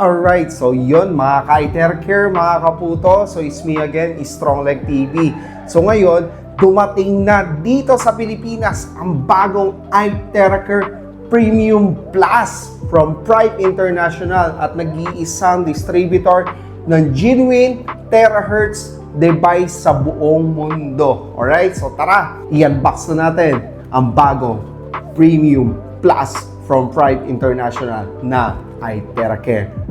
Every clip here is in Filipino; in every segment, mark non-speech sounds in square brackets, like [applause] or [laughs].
Alright, so yun mga ka-iter care, mga kaputo. So it's me again, Strong Leg TV. So ngayon, dumating na dito sa Pilipinas ang bagong iTeracare Premium Plus from Prime International at nag-iisang distributor ng genuine terahertz device sa buong mundo. Alright, so tara, i-unbox na natin ang bagong Premium Plus from Prime International na iTeracare.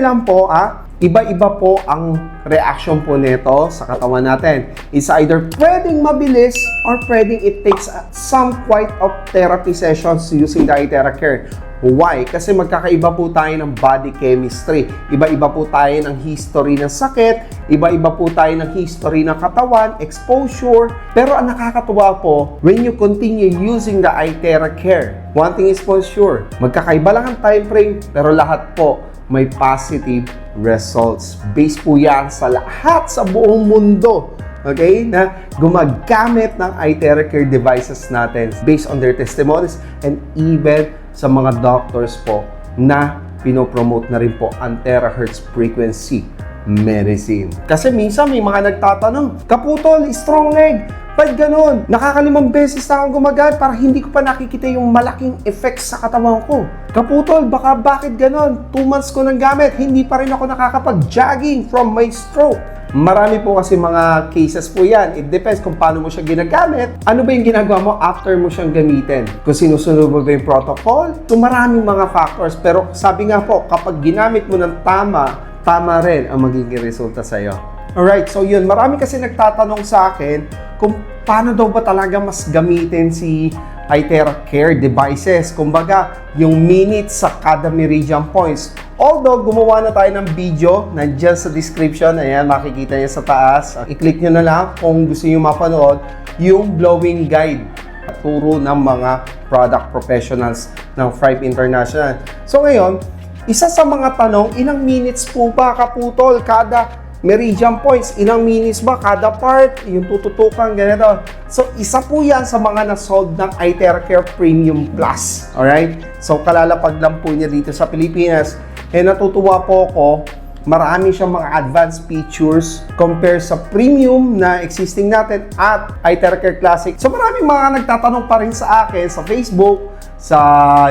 Disclaimer lang po ah, iba-iba po ang reaction po nito sa katawan natin. It's either pwedeng mabilis or pwedeng it takes uh, some quite of therapy sessions using the iTeracare. Why? Kasi magkakaiba po tayo ng body chemistry. Iba-iba po tayo ng history ng sakit, iba-iba po tayo ng history ng katawan, exposure. Pero ang nakakatuwa po, when you continue using the iTeracare, one thing is for sure, magkakaiba lang ang time frame, pero lahat po may positive results. Based po yan sa lahat sa buong mundo okay, na gumagamit ng iTeracare devices natin based on their testimonies and even sa mga doctors po na pinopromote na rin po ang terahertz frequency medicine. Kasi minsan may mga nagtatanong, kaputol, strong leg, ba't ganun? Nakakalimang beses na akong gumagamit para hindi ko pa nakikita yung malaking effects sa katawan ko. Kaputol, baka bakit ganun? Two months ko nang gamit, hindi pa rin ako nakakapag-jogging from my stroke. Marami po kasi mga cases po yan. It depends kung paano mo siya ginagamit. Ano ba yung ginagawa mo after mo siyang gamitin? Kung sinusunod mo ba yung protocol? So maraming mga factors. Pero sabi nga po, kapag ginamit mo ng tama, tama rin ang magiging resulta sa'yo. Alright, so yun. Marami kasi nagtatanong sa akin kung paano daw ba talaga mas gamitin si iTeracare devices. Kumbaga, yung minutes sa kada meridian points. Although, gumawa na tayo ng video, nandiyan sa description, ayan, makikita niya sa taas. I-click nyo na lang kung gusto nyo mapanood yung blowing guide turo ng mga product professionals ng Fripe International. So ngayon, isa sa mga tanong, ilang minutes po ba kaputol kada meridian points, ilang minutes ba kada part, yung tututukan, ganito. So, isa po yan sa mga na-solve ng iTeracare Premium Plus. Alright? So, kalalapag lang po niya dito sa Pilipinas. Eh, natutuwa po ako, marami siyang mga advanced features compare sa premium na existing natin at iTeracare Classic. So, maraming mga nagtatanong pa rin sa akin sa Facebook, sa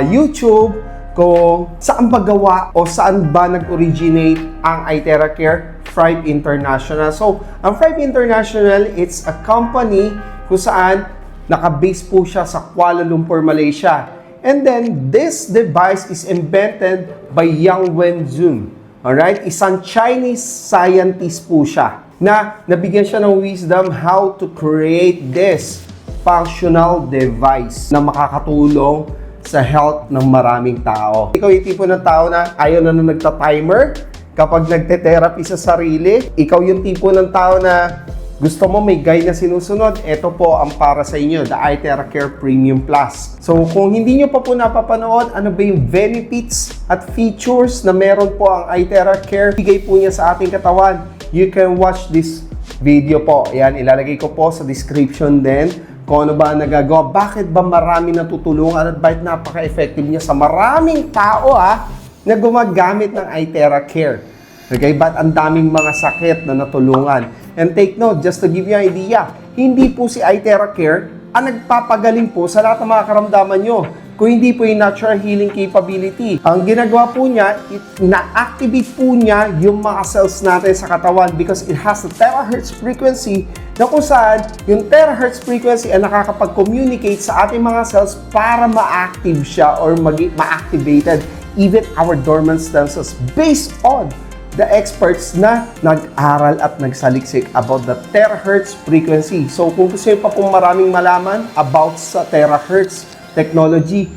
YouTube, kung saan ba gawa o saan ba nag-originate ang iTeracare Fribe International. So, ang Fribe International, it's a company kung saan nakabase po siya sa Kuala Lumpur, Malaysia. And then, this device is invented by Yang Wenzhun. Alright? Isang Chinese scientist po siya na nabigyan siya ng wisdom how to create this functional device na makakatulong sa health ng maraming tao. Ikaw yung tipo ng tao na ayaw na na nagta-timer kapag nagte-therapy sa sarili. Ikaw yung tipo ng tao na gusto mo may guide na sinusunod, ito po ang para sa inyo, the iTeracare Premium Plus. So kung hindi nyo pa po napapanood, ano ba yung benefits at features na meron po ang iTeracare, bigay po niya sa ating katawan, you can watch this video po. Ayan, ilalagay ko po sa description din kung ano ba nagagawa. Bakit ba marami natutulungan at bakit napaka-effective niya sa maraming tao ah, na gumagamit ng iTeracare. Okay, ba't ang daming mga sakit na natulungan? And take note, just to give you an idea, hindi po si iTeracare ang nagpapagaling po sa lahat ng mga karamdaman nyo. Kung hindi po yung natural healing capability. Ang ginagawa po niya, it, na-activate po niya yung mga cells natin sa katawan because it has a terahertz frequency na kung saan yung terahertz frequency ay nakakapag-communicate sa ating mga cells para ma-active siya or ma-activated even our dormant stem cells based on the experts na nag-aral at nagsaliksik about the terahertz frequency. So kung gusto nyo pa pong maraming malaman about sa terahertz technology,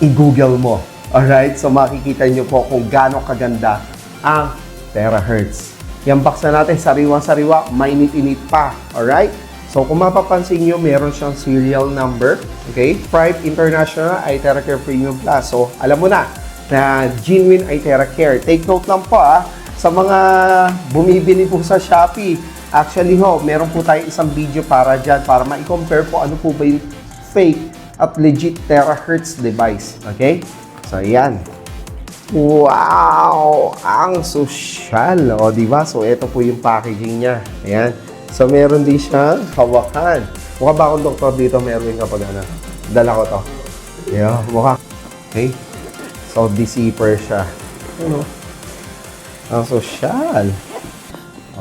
i-google mo. Alright, so makikita nyo po kung gaano kaganda ang terahertz. Yung box na natin, sariwa-sariwa, mainit-init pa. Alright? So kung mapapansin nyo, meron siyang serial number. Okay? Prime International iTeracare Premium Plus. So alam mo na na genuine iTeracare. Take note lang po ah, sa mga bumibili po sa Shopee. Actually ho, meron po tayo isang video para dyan para ma-compare po ano po ba yung fake at legit terahertz device. Okay? So, yan. Wow! Ang sosyal. O, di ba? So, ito po yung packaging niya. Ayan. So, meron din siyang hawakan. Mukha ba akong doktor dito? Meron kapag ano. Dala ko to. Yeah, mukha. Okay. So, deceiver siya. Ano? Ang sosyal.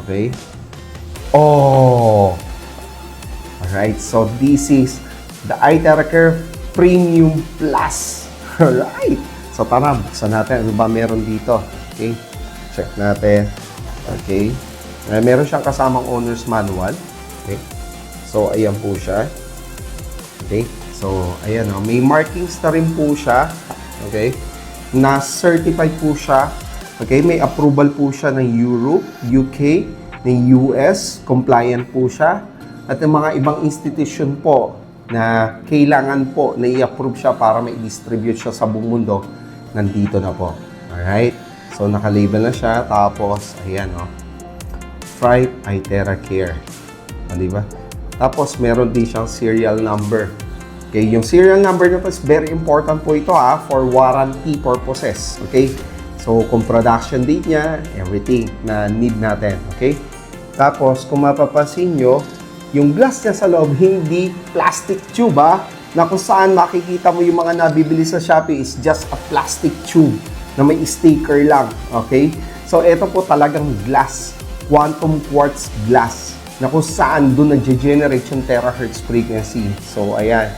Okay. Oh! Alright, so this is the iTeracare Premium Plus. [laughs] Alright. So tara, buksan natin. Ano ba meron dito? Okay. Check natin. Okay. Uh, meron siyang kasamang owner's manual. Okay. So, ayan po siya. Okay. So, ayan o. May markings na rin po siya. Okay. Na-certified po siya. Okay. May approval po siya ng Europe, UK, ng US. Compliant po siya. At ng mga ibang institution po na kailangan po na i-approve siya para ma-distribute siya sa buong mundo, nandito na po. Alright? So, nakalabel na siya. Tapos, ayan o. Fright iTerra Care. O, di ba? Tapos, meron din siyang serial number. Okay, yung serial number na po is very important po ito ha, for warranty purposes. Okay? So, kung production date niya, everything na need natin. Okay? Tapos, kung mapapansin nyo, yung glass niya sa loob, hindi plastic tube ha, na kung saan makikita mo yung mga nabibili sa Shopee is just a plastic tube na may sticker lang. Okay? So, ito po talagang glass. Quantum quartz glass na kung saan doon nag-generate yung terahertz frequency. So, ayan.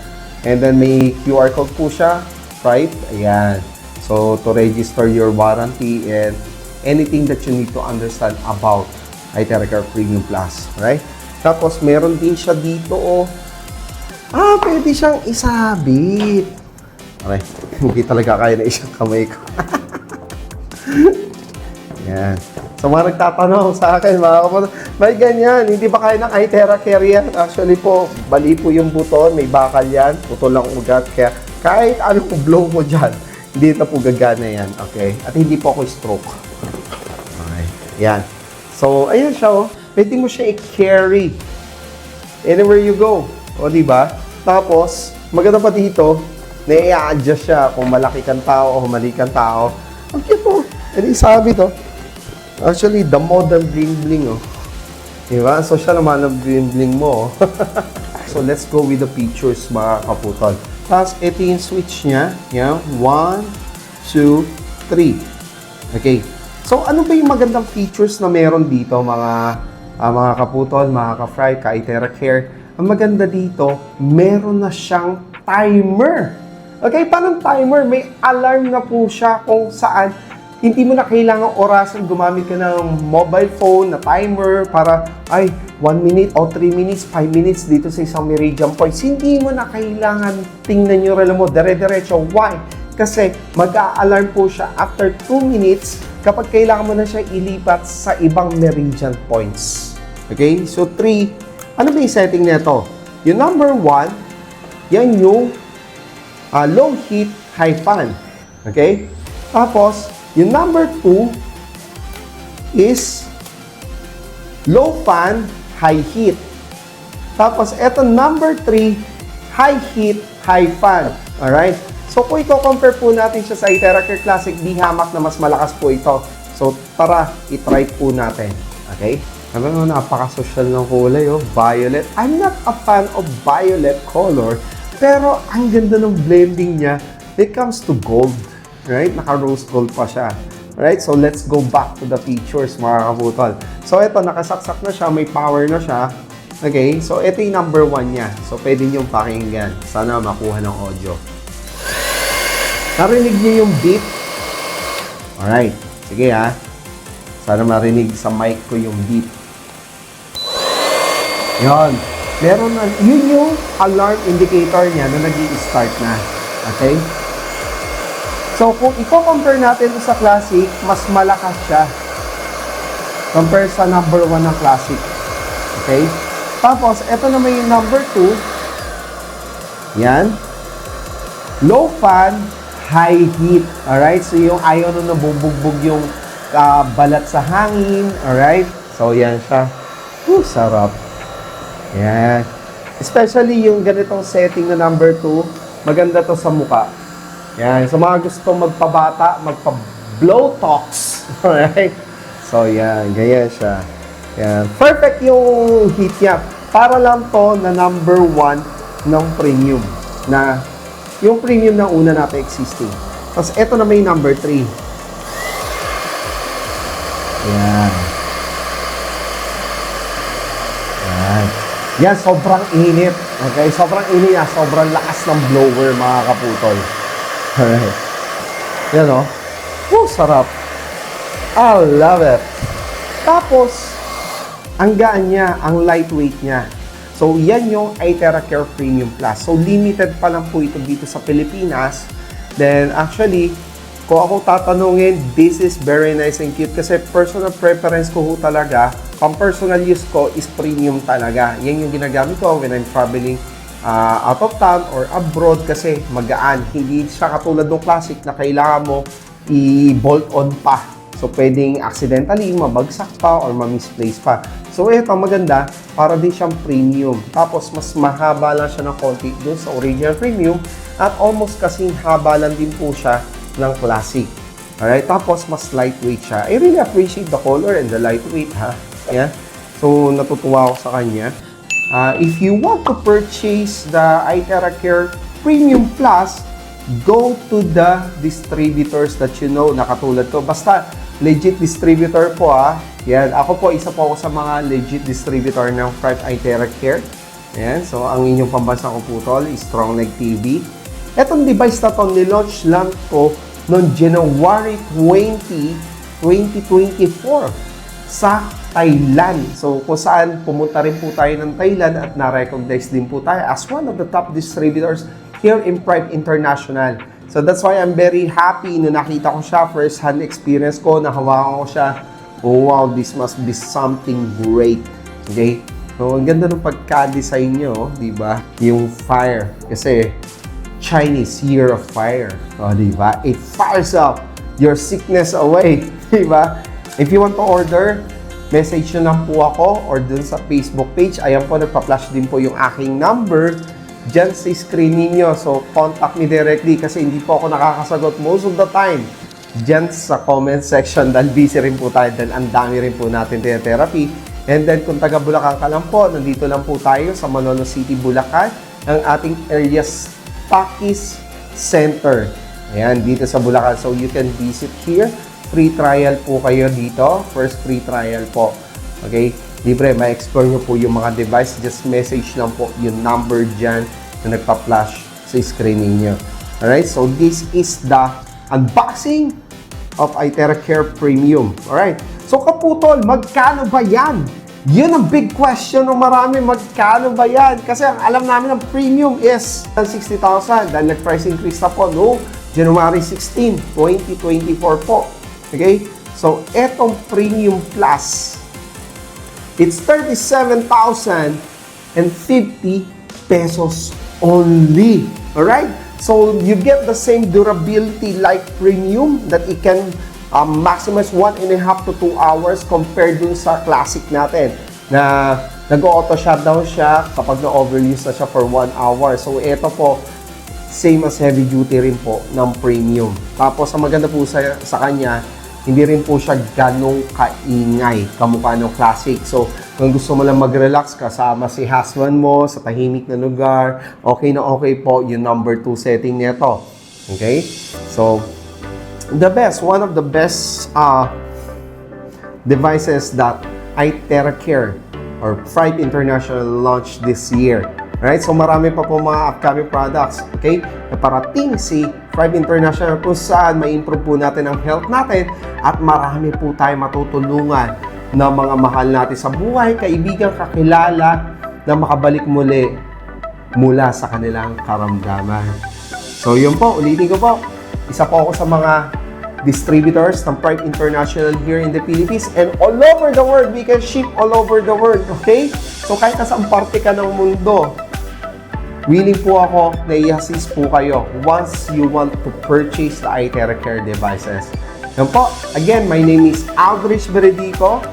And then may QR code po siya, right? Ayan. So, to register your warranty and anything that you need to understand about iTeracare Premium Plus, right? Tapos, meron din siya dito, oh. Ah, pwede siyang isabit. Okay, [laughs] hindi talaga kaya na isang kamay ko. [laughs] Yan. So, mga nagtatanong sa akin, mga kapatid, may ganyan, hindi ba kaya ng iTera Care yan? Actually po, bali po yung buton, may bakal yan, putol lang ugat, kaya kahit anong blow mo dyan, hindi na po gagana yan, okay? At hindi po ako stroke. Okay, yan. So, ayan siya, oh. Pwede mo siya i-carry anywhere you go. O, di ba? Tapos, maganda pa dito, na-i-adjust siya kung malaki kang tao o mali kang tao. Ang cute po. And isabi to. Actually, the modern bling-bling, oh. Di ba? So, siya naman ang bling-bling mo, oh. [laughs] so, let's go with the features, mga kaputol. Tapos, ito yung switch niya. Yan. One, two, three. Okay. So, ano ba yung magandang features na meron dito, mga ah, mga kaputol, mga ka-fry, ka-itera care? Ang maganda dito, meron na siyang timer. Okay, paano timer? May alarm na po siya kung saan hindi mo na kailangan orasan gumamit ka ng mobile phone na timer para ay 1 minute o 3 minutes, 5 minutes dito sa isang meridian points. Hindi mo na kailangan tingnan yung relo mo dire-diretso. Why? Kasi mag-a-alarm po siya after 2 minutes kapag kailangan mo na siya ilipat sa ibang meridian points. Okay? So 3, ano ba yung setting nito? Yung number 1, yan yung ah, low heat, high fan. Okay? Tapos, yung number 2 is low fan, high heat. Tapos, eto number 3, high heat, high fan. Alright? So, kung i-compare po natin siya sa Iteracare Classic, di hamak na mas malakas po ito. So, tara, i-try po natin. Okay? Alam mo, napaka-social ng kulay, oh. Violet. I'm not a fan of violet color, pero ang ganda ng blending niya when it comes to gold. Right? Naka-rose gold pa siya. Right? So, let's go back to the features, mga kabutol. So, ito, nakasaksak na siya. May power na siya. Okay? So, ito yung number one niya. So, pwede niyong pakinggan. Sana makuha ng audio. Narinig niyo yung beat? Alright. Sige ha. Sana marinig sa mic ko yung beat. Yon. Meron na, yun yung alarm indicator niya na nag start na. Okay? So, kung i-compare natin sa Classic, mas malakas siya compare sa number 1 ng Classic. Okay? Tapos, ito naman yung number 2. Yan. Low fan, high heat. Alright? So, yung ayaw nung nabubugbog yung ah, balat sa hangin. Alright? So, yan siya. Whew, sarap. Yan. Especially yung ganitong setting na number 2, maganda to sa muka. Yan. Sa mga gusto magpabata, magpa-blowtox. [laughs] Alright? So, yan. Ganyan siya. Yan. Perfect yung heat niya. Para lang to na number 1 ng premium. Na yung premium na una natin existing. Tapos, ito na may number 3. Yan. Yan. Sobrang init. Okay? Sobrang init yan. Sobrang lakas ng blower, mga kaputol. Alright. [laughs] Yan, o. Oh, sarap. I love it. Tapos, ang gaan niya, ang lightweight niya. So, yan yung iTerra Care Premium Plus. So, limited pa lang po ito dito sa Pilipinas. Then, actually, kung ako tatanungin, this is very nice and cute kasi personal preference ko talaga, pang personal use ko is premium talaga. Yan yung ginagamit ko when I'm traveling uh, out of town or abroad kasi magaan. Hindi siya katulad ng classic na kailangan mo i-bolt on pa. So, pwedeng accidentally mabagsak pa or ma-misplace pa. So, ito maganda, para din siyang premium. Tapos, mas mahaba lang siya ng konti dun sa original premium at almost kasing haba lang din po siya ng classic. Alright, tapos mas lightweight siya. I really appreciate the color and the lightweight ha. Yeah. So, natutuwa ako sa kanya. Uh, if you want to purchase the iTerra Care Premium Plus, go to the distributors that you know na katulad ko. Basta legit distributor po ah. Yan, ako po isa po ako sa mga legit distributor ng Fried iTerra Care. Ayan, so ang inyong pambansang kuputol is Strong Leg TV. Etong device na to, nilaunch lang po noong January 20, 2024 sa Thailand. So, kung saan pumunta rin po tayo ng Thailand at na-recognize din po tayo as one of the top distributors here in Prime International. So, that's why I'm very happy na nakita ko siya, first-hand experience ko, nahawakan ko siya. Oh, wow, this must be something great. Okay? So, ang ganda ng pagka-design nyo, di ba? Yung fire. Kasi, Chinese Year of Fire. O, di ba? It fires up your sickness away. [laughs] Di ba? If you want to order, message nyo lang po ako or dun sa Facebook page. Ayan po, nagpa-flash din po yung aking number dyan sa screen ninyo. So, contact me directly kasi hindi po ako nakakasagot most of the time dyan sa comment section dahil busy rin po tayo dahil ang dami rin po natin therapy. And then, kung taga Bulacan ka lang po, nandito lang po tayo sa Manono City, Bulacan, ang ating areas Takis Center. Ayan, dito sa Bulacan. So, you can visit here. Free trial po kayo dito. First free trial po. Okay? Libre, ma-explore nyo po yung mga device. Just message lang po yung number dyan na nagpa-flash sa screen ninyo. Alright? So, this is the unboxing of iTerra Care Premium. Alright? So, kaputol, magkano ba yan? Yun ang big question ng marami, magkano ba yan? Kasi ang alam namin ng premium is 60,000 dahil nag-price increase na po no January 16, 2024 po. Okay? So, etong Premium Plus, it's 37,050 pesos only. Alright? So, you get the same durability like Premium that it can um, maximize 1 and a half to 2 hours compared dun sa Classic natin na nag-auto shutdown siya kapag na-overuse na siya for 1 hour. So, ito po, same as heavy duty rin po ng premium. Tapos, ang maganda po sa, sa kanya, hindi rin po siya ganong kaingay kamukha ng classic. So, kung gusto mo lang mag-relax kasama si husband mo sa tahimik na lugar, okay na okay po yung number 2 setting nito. Okay? So, the best, one of the best uh, devices that iTerra Care or Fright International launched this year. Alright, so marami pa po mga upcoming products, okay? Na parating si Thrive International kung saan may improve po natin ang health natin at marami po tayo matutulungan ng mga mahal natin sa buhay, kaibigan, kakilala na makabalik muli mula sa kanilang karamdaman. So yun po, ulitin ko po. Isa po ako sa mga distributors ng Pride International here in the Philippines and all over the world. We can ship all over the world, okay? So kahit nasa parte ka ng mundo, willing po ako na i-assist po kayo once you want to purchase the iTerra Care devices. Yan po. Again, my name is Aldrich Beredico.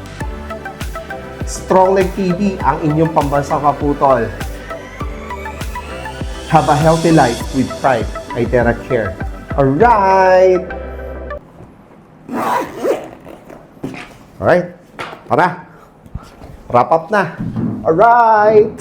Strong Leg TV, ang inyong pambansang kaputol. Have a healthy life with pride. iTerra Care. Alright! Alright. Tara. Wrap up na. Alright!